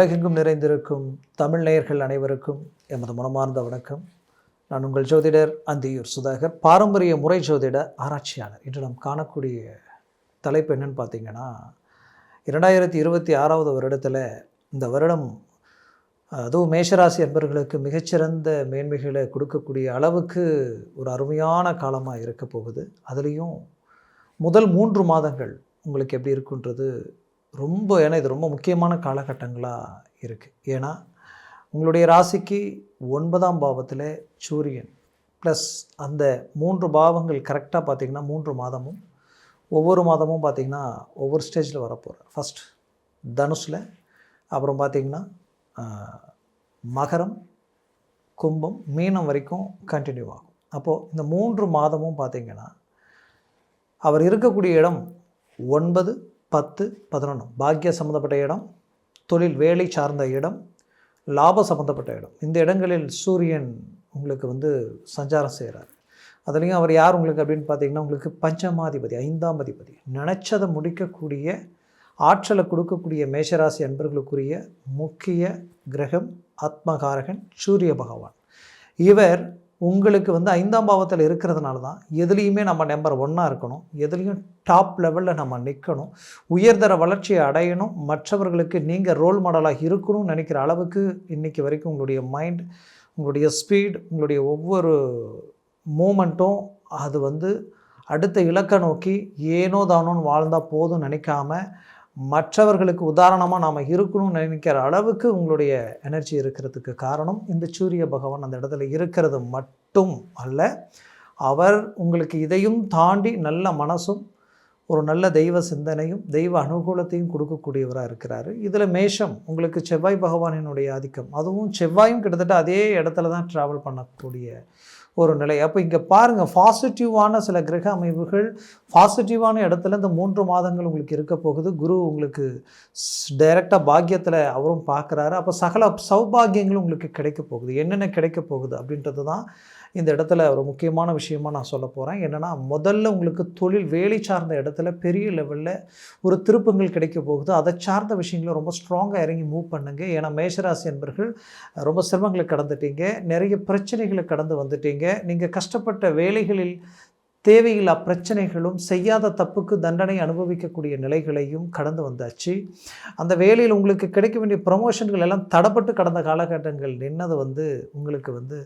உலகெங்கும் நிறைந்திருக்கும் தமிழ் நேயர்கள் அனைவருக்கும் எமது மனமார்ந்த வணக்கம். நான் உங்கள் ஜோதிடர் அந்தியூர் சுதாகர். பாரம்பரிய முறை ஜோதிட ஆராய்ச்சியாளர். இன்று நாம் காணக்கூடிய தலைப்பு என்னன்னு பார்த்தீங்கன்னா இரண்டாயிரத்தி இருபத்தி ஆறாவது வருடத்தில் இந்த வருடம் அதுவும் மேஷராசி அன்பர்களுக்கு மிகச்சிறந்த மேன்மைகளை கொடுக்கக்கூடிய அளவுக்கு ஒரு அருமையான காலமாக இருக்க போகுது. அதுலேயும் முதல் மூன்று மாதங்கள் உங்களுக்கு எப்படி இருக்குன்றது ரொம்ப ஏன்னா இது ரொம்ப முக்கியமான காலகட்டங்களாக இருக்குது ஏன்னா உங்களுடைய ராசிக்கு ஒன்பதாம் பாவத்தில் சூரியன் ப்ளஸ் அந்த மூன்று பாவங்கள் கரெக்டாக பார்த்திங்கன்னா மூன்று மாதமும் ஒவ்வொரு மாதமும் பார்த்திங்கன்னா ஒவ்வொரு ஸ்டேஜில் வரப்போகிறார் ஃபஸ்ட் தனுஷில் அப்புறம் பார்த்திங்கன்னா மகரம் கும்பம் மீனம் வரைக்கும் கண்டினியூ ஆகும். அப்போது இந்த மூன்று மாதமும் பார்த்திங்கன்னா அவர் இருக்கக்கூடிய இடம் ஒன்பது பத்து பதினொன்று பாக்கிய சம்மந்தப்பட்ட இடம் தொழில் வேலை சார்ந்த இடம் லாபம் சம்மந்தப்பட்ட இடம். இந்த இடங்களில் சூரியன் உங்களுக்கு வந்து சஞ்சாரம் செய்கிறார். அதுலேயும் அவர் யார் உங்களுக்கு அப்படின்னு பார்த்தீங்கன்னா உங்களுக்கு பஞ்சமாதிபதி ஐந்தாம் அதிபதி. நினச்சதை முடிக்கக்கூடிய ஆற்றலை கொடுக்கக்கூடிய மேஷராசி அன்பர்களுக்குரிய முக்கிய கிரகம் ஆத்மகாரகன் சூரிய பகவான். இவர் உங்களுக்கு வந்து ஐந்தாம் பாவத்தில் இருக்கிறதுனால தான் எதுலேயுமே நம்ம நம்பர் ஒன்னாக இருக்கணும். எதுலேயும் டாப் லெவலில் நம்ம நிற்கணும் உயர்தர வளர்ச்சியை அடையணும். மற்றவர்களுக்கு நீங்கள் ரோல் மாடலாக இருக்கணும்னு நினைக்கிற அளவுக்கு இன்றைக்கி வரைக்கும் உங்களுடைய மைண்ட் உங்களுடைய ஸ்பீட் உங்களுடைய ஒவ்வொரு மூமெண்ட்டும் அது வந்து அடுத்த இலக்கை நோக்கி ஏனோ தானோன்னு வாழ்ந்தால் போதும் நினைக்காம மற்றவர்களுக்கு உதாரணமாக நாம் இருக்கணும்னு நினைக்கிற அளவுக்கு உங்களுடைய எனர்ஜி இருக்கிறதுக்கு காரணம் இந்த சூரிய பகவான் அந்த இடத்துல இருக்கிறது மட்டும் அல்ல. அவர் உங்களுக்கு இதையும் தாண்டி நல்ல மனசும் ஒரு நல்ல தெய்வ சிந்தனையும் தெய்வ அனுகூலத்தையும் கொடுக்கக்கூடியவராக இருக்கிறார். இதில் மேஷம் உங்களுக்கு செவ்வாய் பகவானினுடைய ஆதிக்கம். அதுவும் செவ்வாயும் கிட்டத்தட்ட அதே இடத்துல தான் ட்ராவல் பண்ணக்கூடிய ஒரு நிலை. அப்போ இங்கே பாருங்கள் பாசிட்டிவான சில கிரக அமைப்புகள் பாசிட்டிவான இடத்துல இந்த மூன்று மாதங்கள் உங்களுக்கு இருக்க போகுது. குரு உங்களுக்கு டைரெக்டாக பாக்கியத்தில் அவரும் பார்க்குறாரு அப்போ சகல சௌபாகியங்களும் உங்களுக்கு கிடைக்க போகுது. என்னென்ன கிடைக்க போகுது அப்படின்றது தான் இந்த இடத்துல ஒரு முக்கியமான விஷயமாக நான் சொல்ல போகிறேன் என்னென்னா முதல்ல உங்களுக்கு தொழில் வேலை சார்ந்த இடத்துல பெரிய லெவலில் ஒரு திருப்பங்கள் கிடைக்க போகுது. அதை சார்ந்த விஷயங்களை ரொம்ப ஸ்ட்ராங்காக இறங்கி மூவ் பண்ணுங்க. ஏன்னா மேஷராசி என்பர்கள் ரொம்ப சிரமங்களை கடந்துட்டீங்க. நிறைய பிரச்சனைகளை கடந்து வந்துட்டீங்க. நீங்கள் கஷ்டப்பட்ட வேலைகளில் தேவையில்லா பிரச்சனைகளும் செய்யாத தப்புக்கு தண்டனை அனுபவிக்கக்கூடிய நிலைகளையும் கடந்து வந்தாச்சு. அந்த வேலையில் உங்களுக்கு கிடைக்க வேண்டிய ப்ரமோஷன்கள் எல்லாம் தடப்பட்டு கடந்த காலகட்டங்கள் நின்னது வந்து உங்களுக்கு வந்து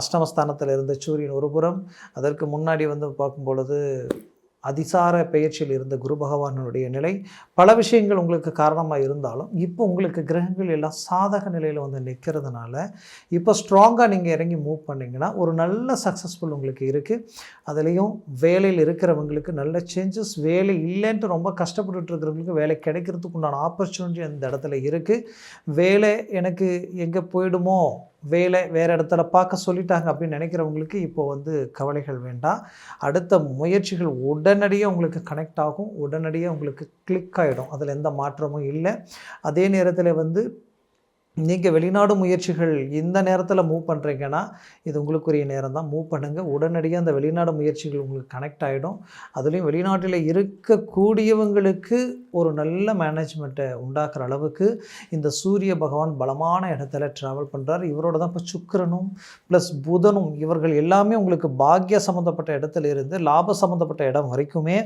அஷ்டமஸ்தானத்தில் இருந்த சூரியன் ஒரு புறம் அதற்கு முன்னாடி வந்து பார்க்கும் பொழுது அதிசார பெயர்ச்சியில் இருந்த குரு பகவானுடைய நிலை பல விஷயங்கள் உங்களுக்கு காரணமாக இருந்தாலும் இப்போ உங்களுக்கு கிரகங்கள் எல்லாம் சாதக நிலையில் வந்து நிற்கிறதுனால இப்போ ஸ்ட்ராங்காக நீங்கள் இறங்கி மூவ் பண்ணிங்கன்னா ஒரு நல்ல சக்ஸஸ்ஃபுல் உங்களுக்கு இருக்குது அதுலேயும் வேலையில் இருக்கிறவங்களுக்கு நல்ல சேஞ்சஸ் வேலை இல்லைன்ட்டு ரொம்ப கஷ்டப்பட்டுட்டு இருக்கிறவங்களுக்கு வேலை கிடைக்கிறதுக்கு உண்டான ஆப்பர்ச்சுனிட்டி அந்த இடத்துல இருக்குது வேலை எனக்கு எங்கே போயிடுமோ? வேலை வேறு இடத்துல பார்க்க சொல்லிட்டாங்க அப்படின்னு நினைக்கிறவங்களுக்கு இப்போது வந்து கவலைகள் வேண்டாம். அடுத்த முயற்சிகள் உடனடியாக உங்களுக்கு கனெக்ட் ஆகும். உடனடியாக உங்களுக்கு கிளிக் ஆகிடும் அதில் எந்த மாற்றமும் இல்லை. அதே நேரத்தில் வந்து நீங்கள் வெளிநாடு முயற்சிகள் இந்த நேரத்தில் மூவ் பண்ணுறீங்கன்னா இது உங்களுக்குரிய நேரம் தான் மூவ் பண்ணுங்கள் உடனடியாக அந்த வெளிநாடு முயற்சிகள் உங்களுக்கு கனெக்ட் ஆகிடும் அதுலேயும் வெளிநாட்டில் இருக்கக்கூடியவங்களுக்கு ஒரு நல்ல மேனேஜ்மெண்ட்டை உண்டாக்குற அளவுக்கு இந்த சூரிய பகவான் பலமான இடத்துல ட்ராவல் பண்ணுறார் இவரோட தான் இப்போ சுக்கரனும் ப்ளஸ் புதனும் இவர்கள் எல்லாமே உங்களுக்கு பாக்கிய சம்மந்தப்பட்ட இடத்துல இருந்து லாப சம்மந்தப்பட்ட இடம் வரைக்குமே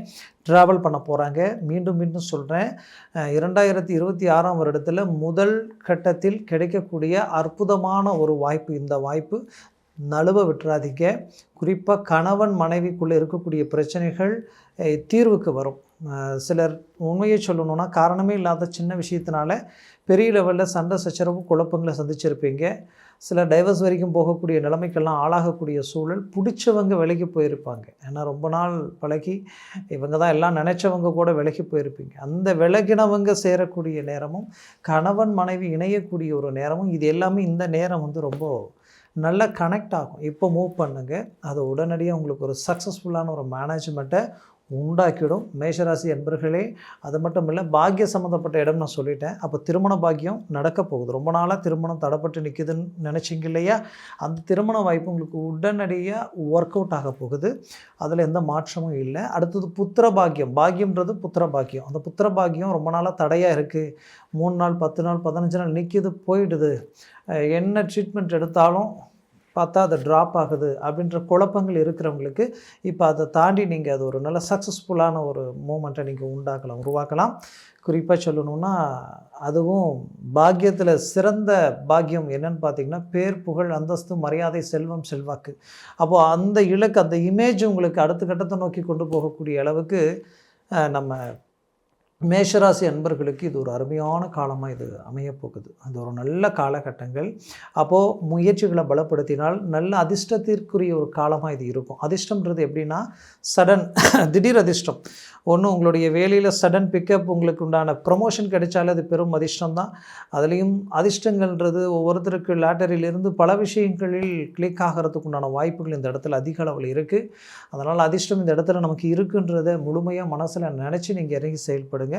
ட்ராவல் பண்ண போகிறாங்க மீண்டும் மீண்டும் சொல்கிறேன் இரண்டாயிரத்தி இருபத்தி ஆறாம் வருடத்தில் முதல் கட்டத்தில் கிடைக்கக்கூடிய அற்புதமான ஒரு வாய்ப்பு. இந்த வாய்ப்பு நழுவ விட்டுறாதீங்க. குறிப்பாக கணவன் மனைவிக்குள்ளே இருக்கக்கூடிய பிரச்சனைகள் அஹ், தீர்வுக்கு வரும். சிலர் உண்மையை சொல்லணும்னா காரணமே இல்லாத சின்ன விஷயத்தினால பெரிய லெவலில் சண்டை சச்சரவு குழப்பங்களை சந்திச்சிருப்பீங்க. சில டைவர்ஸ் வரைக்கும் போகக்கூடிய நிலைமைக்கெல்லாம் ஆளாகக்கூடிய சூழல் பிடிச்சவங்க விலகி போயிருப்பாங்க. ஏன்னா ரொம்ப நாள் பழகி இவங்க தான் எல்லாம் நினச்சவங்க கூட விலகி போயிருப்பீங்க. அந்த விலகினவங்க சேரக்கூடிய நேரமும் கணவன் மனைவி இணையக்கூடிய ஒரு நேரமும் இது எல்லாமே இந்த நேரம் வந்து ரொம்ப நல்லா கனெக்ட் ஆகும். இப்போ மூவ் பண்ணுங்கள் அது உடனடியாக உங்களுக்கு ஒரு சக்ஸஸ்ஃபுல்லான ஒரு மேனேஜ்மெண்ட்டை உண்டாக்கிடும். மேஷராசி என்பர்களே அது மட்டும் இல்லை பாக்கிய சம்மந்தப்பட்ட இடம் நான் சொல்லிட்டேன். அப்போ திருமண பாக்கியம் நடக்க போகுது. ரொம்ப நாளாக திருமணம் தடைப்பட்டு நிற்குதுன்னு நினச்சிங்க இல்லையா? அந்த திருமண வாய்ப்பு உங்களுக்கு உடனடியாக ஒர்க் அவுட் ஆக போகுது. அதில் எந்த மாற்றமும் இல்லை. அடுத்தது புத்திர பாக்கியம் பாக்கியம்ன்றது புத்திர பாக்கியம் அந்த புத்திர பாக்கியம் ரொம்ப நாளாக தடையாக இருக்குது மூணு நாள் பத்து நாள் பதினஞ்சு நாள் நிற்கிது போயிடுது. என்ன ட்ரீட்மெண்ட் எடுத்தாலும் பார்த்தா அது ட்ராப் ஆகுது அப்படின்ற குழப்பங்கள் இருக்கிறவங்களுக்கு இப்போ அதை தாண்டி நீங்கள் அது ஒரு நல்ல சக்ஸஸ்ஃபுல்லான ஒரு மூமெண்ட்டை நீங்கள் உண்டாக்கலாம் உருவாக்கலாம். குறிப்பாக சொல்லணும்னா அதுவும் பாக்கியத்தில் சிறந்த பாக்கியம் என்னன்னு பார்த்தீங்கன்னா பேர் புகழ் அந்தஸ்து மரியாதை செல்வம் செல்வாக்கு. அப்போது அந்த இலக்கு அந்த இமேஜ் உங்களுக்கு அடுத்த கட்டத்தை நோக்கி கொண்டு போகக்கூடிய அளவுக்கு நம்ம மேஷராசி அன்பர்களுக்கு இது ஒரு அருமையான காலமாக இது அமையப் போகுது அது ஒரு நல்ல காலகட்டங்கள். அப்போது முயற்சிகளை பலப்படுத்தினால் நல்ல அதிர்ஷ்டத்திற்குரிய ஒரு காலமாக இது இருக்கும். அதிர்ஷ்டம்ன்றது எப்படின்னா சடன் திடீர் அதிர்ஷ்டம். ஒன்று உங்களுடைய வேலையில் சடன் பிக்கப் உங்களுக்கு உண்டான ப்ரொமோஷன் கிடைச்சாலே அது பெரும் அதிர்ஷ்டம் தான் அதுலேயும் அதிர்ஷ்டங்கள்ன்றது ஒவ்வொருத்தருக்கு லாட்டரியிலிருந்து பல விஷயங்களில் கிளிக் ஆகிறதுக்கு உண்டான வாய்ப்புகள் இந்த இடத்துல அதிக அளவில் இருக்குது அதனால் அதிர்ஷ்டம் இந்த இடத்துல நமக்கு இருக்குன்றதை முழுமையாக மனசில் நினச்சி நீங்கள் இறங்கி செயல்படுங்க.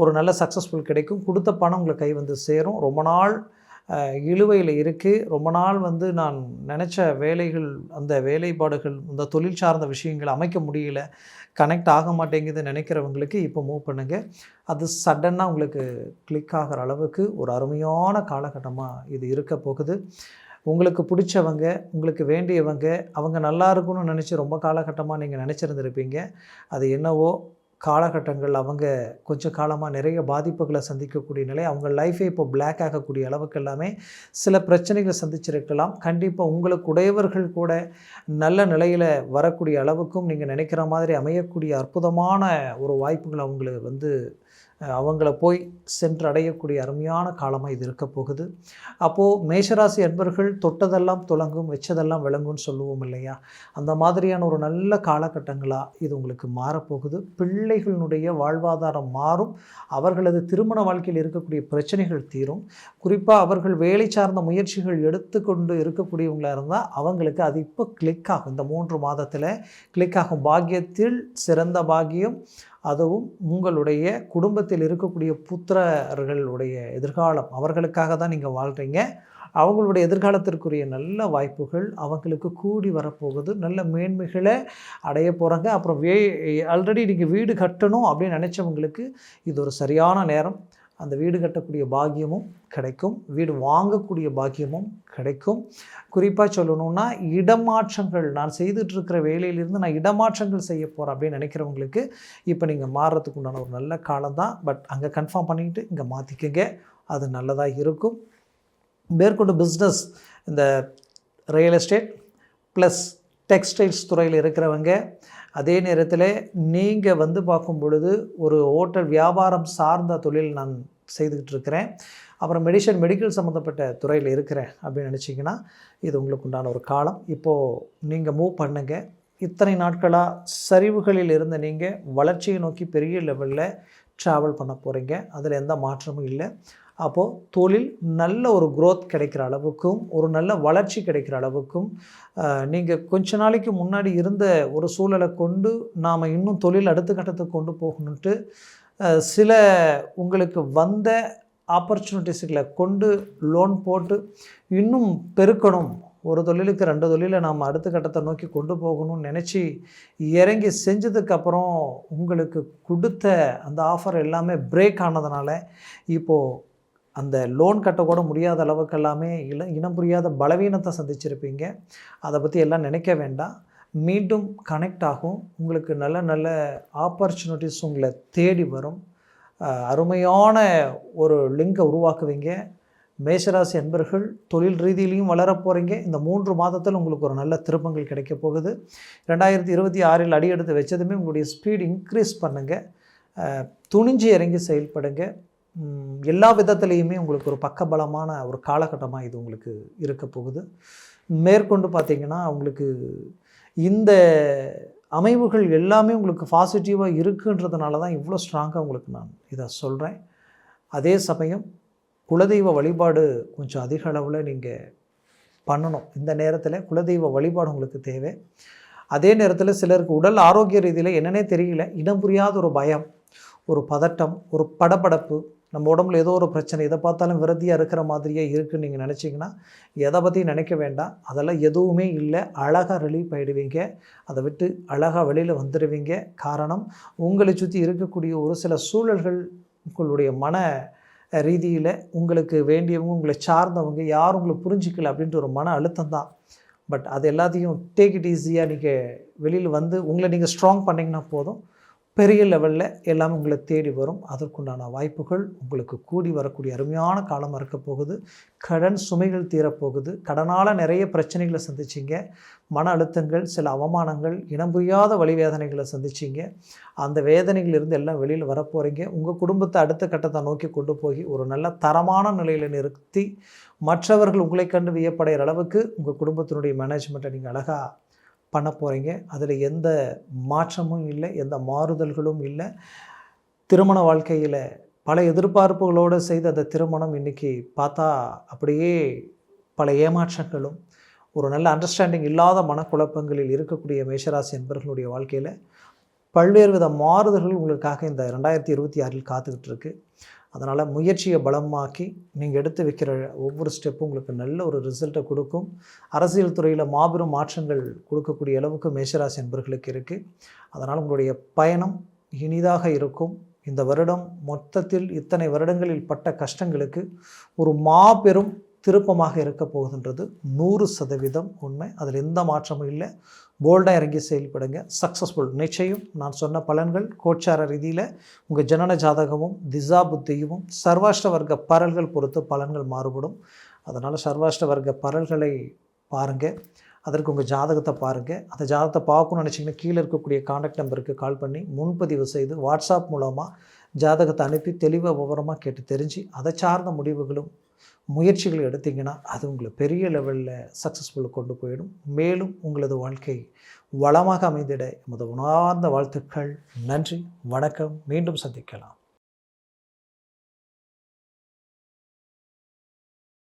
ஒரு நல்ல சக்ஸஸ்ஃபுல் கிடைக்கும். கொடுத்த பணம் உங்களை கை வந்து சேரும். ரொம்ப நாள் இழுவையில் இருக்குது ரொம்ப நாள் வந்து நான் நினச்ச வேலைகள் அந்த வேலைப்பாடுகள் இந்த தொழில் சார்ந்த விஷயங்கள் அமைக்க முடியல. கனெக்ட் ஆக மாட்டேங்குது நினைக்கிறவங்களுக்கு இப்போ மூவ் பண்ணுங்கள் அது சடனாக உங்களுக்கு கிளிக் ஆகிற அளவுக்கு ஒரு அருமையான காலகட்டமாக இது இருக்க போகுது. உங்களுக்கு பிடிச்சவங்க உங்களுக்கு வேண்டியவங்க அவங்க நல்லா இருக்கணும்னு நினச்சி ரொம்ப காலகட்டமாக நீங்கள் நினச்சிருந்துருப்பீங்க. அது என்னவோ காலகட்டங்கள் அவங்க கொஞ்ச காலமாக நிறைய பாதிப்புகளை சந்திக்கக்கூடிய நிலை அவங்க லைஃபே இப்போ பிளாக் ஆகக்கூடிய அளவுக்கு எல்லாமே சில பிரச்சனைகளை சந்திச்சிருக்கலாம். கண்டிப்பாக உங்களுக்கு உடையவர்கள் கூட நல்ல நிலையில் வரக்கூடிய அளவுக்கும் நீங்கள் நினைக்கிற மாதிரி அமையக்கூடிய அற்புதமான ஒரு வாய்ப்புகள் அவங்களுக்கு வந்து அவங்கள போய் சென்றடையக்கூடிய அருமையான காலமாக இது இருக்க போகுது. அப்போது மேஷராசி அன்பர்கள் தொட்டதெல்லாம் துலங்கும் வச்சதெல்லாம் விளங்கும்னு சொல்லுவோம் இல்லையா? அந்த மாதிரியான ஒரு நல்ல காலகட்டங்களாக இது உங்களுக்கு மாறப்போகுது பிள்ளைகளினுடைய வாழ்வாதாரம் மாறும். அவர்களது திருமண வாழ்க்கையில் இருக்கக்கூடிய பிரச்சனைகள் தீரும். குறிப்பாக அவர்கள் வேலை சார்ந்த முயற்சிகள் எடுத்துக்கொண்டு இருக்கக்கூடியவங்களாக இருந்தால் அவங்களுக்கு அது இப்போ கிளிக் ஆகும். இந்த மூன்று மாதத்தில் கிளிக் ஆகும். பாக்கியத்தில் சிறந்த பாக்கியம் அதுவும் உங்களுடைய குடும்பத்தில் இருக்கக்கூடிய புத்திரர்களுடைய எதிர்காலம். அவர்களுக்காக தான் நீங்கள் வாழ்கிறீங்க அவங்களுடைய எதிர்காலத்திற்குரிய நல்ல வாய்ப்புகள் அவங்களுக்கு கூடி வரப்போகுது. நல்ல மேன்மைகளை அடைய போகிறாங்க அப்புறம் வே ஆல்ரெடி நீங்கள் வீடு கட்டணும் அப்படின்னு நினச்சவங்களுக்கு இது ஒரு சரியான நேரம். அந்த வீடு கட்டக்கூடிய பாக்கியமும் கிடைக்கும். வீடு வாங்கக்கூடிய பாக்கியமும் கிடைக்கும். குறிப்பாக சொல்லணும்னா இடமாற்றங்கள். நான் செய்துட்ருக்கிற வேலையிலிருந்து நான் இடமாற்றங்கள் செய்ய போகிறேன் அப்படின்னு நினைக்கிறவங்களுக்கு இப்போ நீங்கள் மாறுறதுக்கு உண்டான ஒரு நல்ல காலம் தான். பட் அங்கே கன்ஃபார்ம் பண்ணிக்கிட்டு இங்கே மாற்றிக்கங்க அது நல்லதாக இருக்கும். மேற்கொண்டு பிஸ்னஸ் இந்த ரியல் எஸ்டேட் ப்ளஸ் டெக்ஸ்டைல்ஸ் துறையில் இருக்கிறவங்க அதே நேரத்தில் நீங்கள் வந்து பார்க்கும் பொழுது ஒரு ஹோட்டல் வியாபாரம் சார்ந்த தொழில் நான் செய்துக்கிட்டு இருக்கிறேன். அப்புறம் மெடிசன் மெடிக்கல் சம்மந்தப்பட்ட துறையில் இருக்கிறேன் அப்படின்னு நினச்சிங்கன்னா இது உங்களுக்கு உண்டான ஒரு காலம். இப்போது நீங்கள் மூவ் பண்ணுங்கள் இத்தனை நாட்களாக சரிவுகளில் இருந்த நீங்கள் வளர்ச்சியை நோக்கி பெரிய லெவலில் ட்ராவல் பண்ண போகிறீங்க அதில் எந்த மாற்றமும் இல்லை. அப்போது தொழில் நல்ல ஒரு குரோத் கிடைக்கிற அளவுக்கும் ஒரு நல்ல வளர்ச்சி கிடைக்கிற அளவுக்கும் நீங்கள் கொஞ்ச நாளைக்கு முன்னாடி இருந்த ஒரு சூழலை கொண்டு நாம் இன்னும் தொழில் அடுத்த கட்டத்துக்கு கொண்டு போகணுன்ட்டு சில உங்களுக்கு வந்த ஆப்பர்ச்சுனிட்டிஸ்களை கொண்டு லோன் போட்டு இன்னும் பெருக்கணும். ஒரு தொழிலுக்கு ரெண்டு தொழிலை நாம் அடுத்த கட்டத்தை நோக்கி கொண்டு போகணும்னு நினச்சி இறங்கி செஞ்சதுக்கப்புறம் உங்களுக்கு கொடுத்த அந்த ஆஃபர் எல்லாமே பிரேக் ஆனதுனால இப்போது அந்த லோன் கட்டக்கூட முடியாத அளவுக்கு எல்லாமே இள இனம் புரியாத பலவீனத்தை சந்திச்சிருப்பீங்க. அதை பற்றி எல்லாம் நினைக்க வேண்டாம். மீண்டும் கனெக்ட் ஆகும். உங்களுக்கு நல்ல நல்ல ஆப்பர்ச்சுனிட்டிஸ் உங்களை தேடி வரும். அருமையான ஒரு லிங்கை உருவாக்குவீங்க. மேஷராசி அன்பர்கள் தொழில் ரீதியிலையும் வளரப் போகிறீங்க இந்த மூன்று மாதத்தில் உங்களுக்கு ஒரு நல்ல திருப்பங்கள் கிடைக்க போகுது. ரெண்டாயிரத்தி இருபத்தி ஆறில் அடி எடுத்து வச்சதுமே உங்களுடைய ஸ்பீடு இன்க்ரீஸ் பண்ணுங்கள் துணிஞ்சு இறங்கி செயல்படுங்க. எல்லா விதத்துலேயுமே உங்களுக்கு ஒரு பக்கபலமான ஒரு காலகட்டமாக இது உங்களுக்கு இருக்க போகுது. மேற்கொண்டு பார்த்திங்கன்னா உங்களுக்கு இந்த அமைவுகள் எல்லாமே உங்களுக்கு பாசிட்டிவாக இருக்குன்றதுனால தான் இவ்வளோ ஸ்ட்ராங்காக உங்களுக்கு நான் இதை சொல்கிறேன் அதே சமயம் குலதெய்வ வழிபாடு கொஞ்சம் அதிக அளவில் நீங்கள் பண்ணணும். இந்த நேரத்தில் குலதெய்வ வழிபாடு உங்களுக்கு தேவை. அதே நேரத்தில் சிலருக்கு உடல் ஆரோக்கிய ரீதியில் என்னன்னே தெரியல இனம் புரியாத ஒரு பயம் ஒரு பதட்டம் ஒரு படபடப்பு நம்ம உடம்புல ஏதோ ஒரு பிரச்சனை எதை பார்த்தாலும் விரதியாக இருக்கிற மாதிரியே இருக்குன்னு நீங்கள் நினச்சிங்கன்னா எதை பற்றியும் நினைக்க வேண்டாம். அதெல்லாம் எதுவுமே இல்லை. அழகாக ரிலீஃப் ஆகிடுவீங்க அதை விட்டு அழகாக வெளியில் வந்துடுவீங்க காரணம் உங்களை சுற்றி இருக்கக்கூடிய ஒரு சில சூழல்கள் உங்களுடைய மன ரீதியில் உங்களுக்கு வேண்டியவங்க உங்களை சார்ந்தவங்க யாரும் உங்களை புரிஞ்சிக்கல அப்படின்ற ஒரு மன அழுத்தம் தான். பட் அது எல்லாத்தையும் டேக் இட் ஈஸியாக நீங்கள் வெளியில் வந்து உங்களை நீங்கள் ஸ்ட்ராங் பண்ணிங்கன்னா போதும். பெரிய லெவலில் எல்லாம் உங்களை தேடி வரும். அதற்குண்டான வாய்ப்புகள் உங்களுக்கு கூடி வரக்கூடிய அருமையான காலம் இருக்க போகுது. கடன் சுமைகள் தீரப்போகுது. கடனால் நிறைய பிரச்சனைகளை சந்திச்சிங்க. மன அழுத்தங்கள் சில அவமானங்கள் இனம் புரியாத வழிவேதனைகளை சந்திச்சிங்க. அந்த வேதனைகளிலிருந்து எல்லாம் வெளியில் வரப்போகிறீங்க உங்கள் குடும்பத்தை அடுத்த கட்டத்தை நோக்கி கொண்டு போய் ஒரு நல்ல தரமான நிலையில் நிறுத்தி மற்றவர்கள் உங்களை கண்டு வியப்படைகிற அளவுக்கு உங்கள் குடும்பத்தினுடைய மேனேஜ்மெண்ட்டை நீங்கள் அழகாக பண்ண போகிறீங்க அதில் எந்த மாற்றமும் இல்லை எந்த மாறுதல்களும் இல்லை. திருமண வாழ்க்கையில் பல எதிர்பார்ப்புகளோடு செய்த அந்த திருமணம் இன்றைக்கி பார்த்தா அப்படியே பல ஏமாற்றங்களும் ஒரு நல்ல அண்டர்ஸ்டாண்டிங் இல்லாத மனக்குழப்பங்களில் இருக்கக்கூடிய மேஷராசி என்பர்களுடைய வாழ்க்கையில் பல்வேறு வித மாறுதல்கள் உங்களுக்காக இந்த ரெண்டாயிரத்தி இருபத்தி ஆறில் காத்துக்கிட்டு இருக்குது அதனால் முயற்சியை பலமாக்கி நீங்கள் எடுத்து வைக்கிற ஒவ்வொரு ஸ்டெப்பும் உங்களுக்கு நல்ல ஒரு ரிசல்ட்டை கொடுக்கும். அரசியல் துறையில் மாபெரும் மாற்றங்கள் கொடுக்கக்கூடிய அளவுக்கு மேஷராசி என்பர்களுக்கு இருக்குது அதனால் உங்களுடைய பயணம் இனிதாக இருக்கும். இந்த வருடம் மொத்தத்தில் இத்தனை வருடங்களில் பட்ட கஷ்டங்களுக்கு ஒரு மாபெரும் திருப்பமாக இருக்க போகுதுன்றது நூறு சதவீதம் உண்மை. அதில் எந்த மாற்றமும் இல்லை. போல்டாக இறங்கி செயல்படுங்க. சக்ஸஸ்ஃபுல் நிச்சயம் நான் சொன்ன பலன்கள் கோச்சார ரீதியில் உங்கள் ஜனன ஜாதகமும் திசா புத்தியும் சர்வாஷ்ட வர்க்க பரல்கள் பொறுத்து பலன்கள் மாறுபடும். அதனால் சர்வாஷ்ட வர்க்க பரல்களை பாருங்கள் அதற்கு உங்கள் ஜாதகத்தை பாருங்கள் அந்த ஜாதகத்தை பார்க்கணும்னு நினச்சிங்கன்னா கீழே இருக்கக்கூடிய காண்டாக்ட் நம்பருக்கு கால் பண்ணி முன்பதிவு செய்து வாட்ஸ்அப் மூலமாக ஜாதகத்தை அனுப்பி தெளிவாக விவரமாக கேட்டு தெரிஞ்சு அதை சார்ந்த முடிவுகளும் முயற்சிகளை எடுத்தீங்கன்னா அது உங்களை பெரிய லெவலில் சக்ஸஸ்ஃபுல்லாக கொண்டு போயிடும். மேலும் உங்களது வாழ்க்கை வளமாக அமைந்திட எமது உணர்ந்த வாழ்த்துக்கள். நன்றி வணக்கம். மீண்டும் சந்திக்கலாம்.